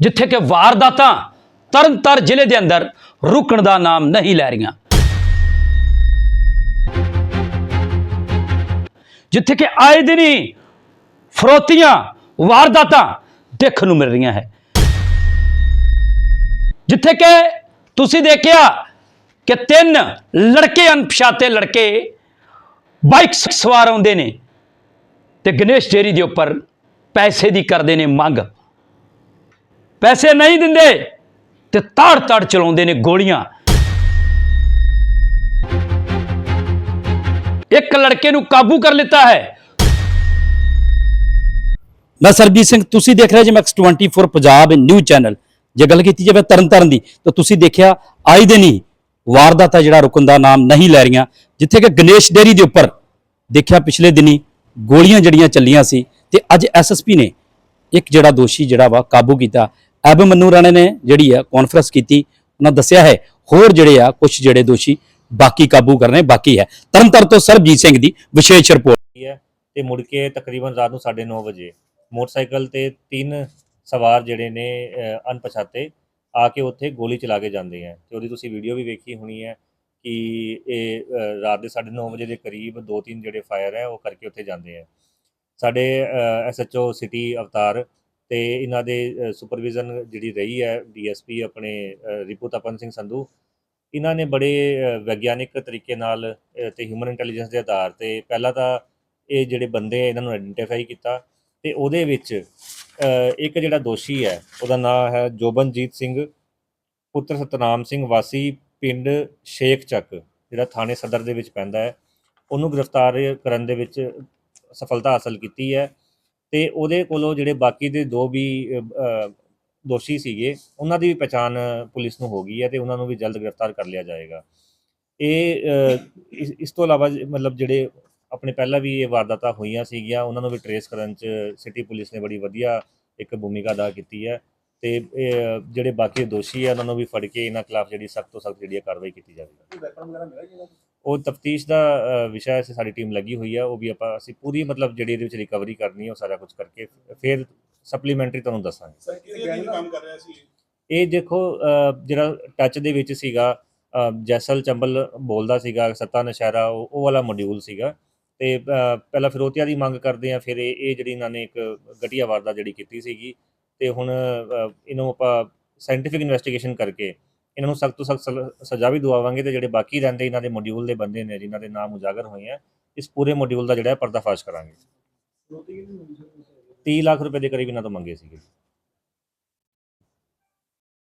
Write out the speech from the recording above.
ਜਿੱਥੇ ਕਿ ਵਾਰਦਾਤਾਂ ਤਰਨਤਾਰ ਜ਼ਿਲ੍ਹੇ ਦੇ ਅੰਦਰ ਰੁਕਣ ਦਾ ਨਾਮ ਨਹੀਂ ਲੈ ਰਹੀਆਂ। ਜਿੱਥੇ ਕਿ ਆਏ ਦਿਨ ਹੀ ਫਰੋਤੀਆਂ ਵਾਰਦਾਤਾਂ ਦੇਖਣ ਨੂੰ ਮਿਲ ਰਹੀਆਂ ਹੈ। ਜਿੱਥੇ ਕਿ ਤੁਸੀਂ ਦੇਖਿਆ ਕਿ ਤਿੰਨ ਲੜਕੇ ਅਣਪਛਾਤੇ ਲੜਕੇ ਬਾਈਕ ਸਵਾਰ ਆਉਂਦੇ ਨੇ ਤੇ ਗਣੇਸ਼ ਡੇਰੀ ਦੇ ਉੱਪਰ ਪੈਸੇ ਦੀ ਕਰਦੇ ਨੇ ਮੰਗ। ਪੈਸੇ ਨਹੀਂ ਦਿੰਦੇ ਤੇ ਤਾੜ ਤਾੜ ਚਲਾਉਂਦੇ ਨੇ ਗੋਲੀਆਂ। ਇੱਕ ਲੜਕੇ ਨੂੰ ਕਾਬੂ ਕਰ ਲਿੱਤਾ ਹੈ। ਮੈਂ ਸਰਬਜੀਤ ਸਿੰਘ, ਤੁਸੀਂ ਦੇਖ ਰਹੇ ਜੀ ਮੈਕਸ 24 ਪੰਜਾਬ ਨਿਊਜ਼ ਚੈਨਲ। ਜੇ ਗੱਲ ਕੀਤੀ ਜਾਵੇ ਤਰਨਤਾਰਨ ਦੀ, ਤਾਂ ਤੁਸੀਂ ਦੇਖਿਆ ਆਏ ਦਿਨ ਹੀ ਵਾਰਦਾਤ ਆ ਜਿਹੜਾ ਰੁਕਣ ਦਾ ਨਾਮ ਨਹੀਂ ਲੈ ਰਹੀਆਂ। ਜਿੱਥੇ ਕਿ ਗਣੇਸ਼ ਡੇਰੀ ਦੇ ਉੱਪਰ ਦੇਖਿਆ ਪਿਛਲੇ ਦਿਨੀ ਗੋਲੀਆਂ ਜੜੀਆਂ ਚੱਲੀਆਂ ਸੀ ਤੇ ਅੱਜ ਐਸਐਸਪੀ ਨੇ ਇੱਕ ਜਿਹੜਾ ਦੋਸ਼ੀ ਜਿਹੜਾ ਵਾ ਕਾਬੂ ਕੀਤਾ। ਐਬ ਮੰਨੂ ਰਾਣੇ ਨੇ ਜਿਹੜੀ ਆ ਕਾਨਫਰੰਸ ਕੀਤੀ, ਉਹਨਾਂ ਦੱਸਿਆ ਹੈ, ਹੋਰ ਜਿਹੜੇ ਆ ਕੁਝ ਜਿਹੜੇ ਦੋਸ਼ੀ ਬਾਕੀ ਕਾਬੂ ਕਰਨੇ ਬਾਕੀ ਹੈ। ਤਰਨਤਾਰਨ ਤੋਂ ਸਰਬਜੀਤ ਸਿੰਘ ਦੀ ਵਿਸ਼ੇਸ਼ ਰਿਪੋਰਟ। ਹੈ ਤੇ ਮੁੜ ਕੇ ਤਕਰੀਬਨ ਰਾਤ ਨੂੰ 9:30 ਵਜੇ ਮੋਟਰਸਾਈਕਲ ਤੇ ਤਿੰਨ ਸਵਾਰ ਜਿਹੜੇ ਨੇ ਅਣਪਛਾਤੇ ਆ ਕੇ ਉੱਥੇ ਗੋਲੀ ਚਲਾ ਕੇ ਜਾਂਦੇ ਆ। ਤੇ ਉਹਦੀ ਤੁਸੀਂ ਵੀਡੀਓ ਵੀ ਵੇਖੀ ਹੋਣੀ ਹੈ ਕਿ ਇਹ ਰਾਤ ਦੇ 9:30 ਵਜੇ ਦੇ ਕਰੀਬ ਦੋ ਤਿੰਨ ਜਿਹੜੇ ਫਾਇਰ ਹੈ, ਉਹ ਕਰਕੇ ਉੱਥੇ ਜਾਂਦੇ ਆ। ਸਾਡੇ ਐਸਐਚਓ ਸਿਟੀ ਅਵਤਾਰ ਤੇ ਇਹਨਾਂ ਦੇ ਸੁਪਰਵਿਜ਼ਨ ਜਿਹੜੀ ਰਹੀ ਹੈ ਡੀਐਸਪੀ ਆਪਣੇ ਰਿਪੂ ਤਪਨ ਸਿੰਘ ਸੰਧੂ ਇਹਨਾਂ ਨੇ ਬੜੇ ਵਿਗਿਆਨਿਕ ਤਰੀਕੇ ਨਾਲ ਅਹ, ਤੇ ਹਿਊਮਨ ਇੰਟੈਲੀਜੈਂਸ ਦੇ ਆਧਾਰ ਤੇ ਪਹਿਲਾਂ ਤਾਂ ਇਹ ਜਿਹੜੇ ਬੰਦੇ ਇਹਨਾਂ ਨੂੰ ਆਇਡੈਂਟੀਫਾਈ ਕੀਤਾ ਤੇ ਉਹਦੇ ਵਿੱਚ ਇੱਕ ਜਿਹੜਾ ਦੋਸ਼ੀ ਹੈ ਉਹਦਾ ਨਾਮ ਹੈ ਜੋਬਨਜੀਤ ਸਿੰਘ ਪੁੱਤਰ ਸਤਨਾਮ ਸਿੰਘ ਵਾਸੀ ਪਿੰਡ ਸ਼ੇਖ ਚੱਕ ਜਿਹੜਾ ਥਾਣੇ ਸਦਰ ਦੇ ਵਿੱਚ ਪੈਂਦਾ ਹੈ। ਉਹਨੂੰ ਗ੍ਰਿਫਤਾਰ ਕਰਨ ਦੇ ਵਿੱਚ ਸਫਲਤਾ ਹਾਸਲ ਕੀਤੀ ਹੈ। ਤੇ ਉਹਦੇ ਕੋਲੋਂ ਜਿਹੜੇ ਬਾਕੀ ਦੇ ਦੋ ਵੀ ਦੋਸ਼ੀ ਸੀਗੇ, ਉਹਨਾਂ ਦੀ ਵੀ ਪਛਾਣ ਪੁਲਿਸ ਨੂੰ ਹੋ ਗਈ ਹੈ ਤੇ ਉਹਨਾਂ ਨੂੰ ਵੀ ਜਲਦ ਗ੍ਰਿਫਤਾਰ ਕਰ ਲਿਆ ਜਾਏਗਾ। ਇਹ ਇਸ- ਤੋਂ ਇਲਾਵਾ ਮਤਲਬ ਜਿਹੜੇ ਆਪਣੇ ਪਹਿਲਾਂ ਵੀ ਇਹ ਵਾਰਦਾਤਾਂ ਹੋਈਆਂ ਸੀਗੀਆਂ, ਉਹਨਾਂ ਨੂੰ ਵੀ ਟਰੇਸ ਕਰਨ ਚ ਸਿਟੀ ਪੁਲਿਸ ਨੇ ਬੜੀ ਵਧੀਆ ਇੱਕ ਭੂਮਿਕਾ ਅਦਾ ਕੀਤੀ ਹੈ ਤੇ, ਇਹ, ਜਿਹੜੇ ਬਾਕੀ ਦੋਸ਼ੀ ਆ ਉਹਨਾਂ ਨੂੰ ਵੀ ਫੜ ਕੇ ਇਹਨਾਂ ਖਿਲਾਫ ਜਿਹੜੀ ਸਖਤ ਤੋਂ ਸਖਤ ਜਿਹੜੀ ਹੈ ਕਾਰਵਾਈ ਕੀਤੀ ਜਾਵੇਗੀ। ਉਹ ਤਫਤੀਸ਼ ਦਾ ਵਿਸ਼ਾ ਹੈ ਸਾਡੀ ਟੀਮ ਲੱਗੀ ਹੋਈ ਹੈ ਉਹ ਵੀ ਆਪਾਂ ਅਸੀਂ ਪੂਰੀ ਮਤਲਬ ਜਿਹੜੀ ਇਹਦੇ ਵਿੱਚ ਰਿਕਵਰੀ ਕਰਨੀ ਹੈ ਉਹ ਸਾਰਾ ਕੁਝ ਕਰਕੇ ਫਿਰ ਸਪਲੀਮੈਂਟਰੀ ਤੁਹਾਨੂੰ ਦੱਸਾਂਗੇ। ਸਰ ਕਿਹਦੇ ਅਧੀਨ ਕੰਮ ਕਰ ਰਿਹਾ ਸੀ? ਇਹ ਦੇਖੋ ਜਿਹੜਾ ਟੱਚ ਦੇ ਵਿੱਚ ਸੀਗਾ ਜੈਸਲ ਚੰਬਲ ਬੋਲਦਾ ਸੀਗਾ ਸੱਤਾ ਨਸ਼ਹਿਰਾ ਉਹ ਵਾਲਾ ਮੋਡਿਊਲ ਸੀਗਾ। ਤੇ ਪਹਿਲਾਂ ਫਿਰੋਤੀਆ ਦੀ ਮੰਗ ਕਰਦੇ ਆ ਫਿਰ ਇਹ ਜਿਹੜੀ ਇਹਨਾਂ ਨੇ ਇੱਕ ਗਟੀਆ ਵਾਰਦਾ ਜਿਹੜੀ ਕੀਤੀ ਸੀਗੀ ਤੇ ਹੁਣ ਇਹਨੂੰ ਆਪਾਂ ਸਾਇੰਟੀਫਿਕ ਇਨਵੈਸਟੀਗੇਸ਼ਨ ਕਰਕੇ ਇਹਨਾਂ ਨੂੰ ਸਖਤ ਤੋਂ ਸਖਤ ਸਜ਼ਾ ਵੀ ਦਵਾਵਾਂਗੇ ਤੇ ਜਿਹੜੇ ਬਾਕੀ ਰਹਿੰਦੇ ਇਹਨਾਂ ਦੇ ਮੋਡਿਊਲ ਦੇ ਬੰਦੇ ਨੇ, ਜਿਨ੍ਹਾਂ ਦੇ ਨਾਮ ਉਜਾਗਰ ਹੋਏ ਆ, ਇਸ ਪੂਰੇ ਮੋਡਿਊਲ ਦਾ ਜਿਹੜਾ ਪਰਦਾਫਾਸ਼ ਕਰਾਂਗੇ। 30 ਲੱਖ ਰੁਪਏ ਦੇ ਕਰੀਬ ਇਹਨਾਂ ਤੋਂ ਮੰਗੇ ਸੀਗੇ।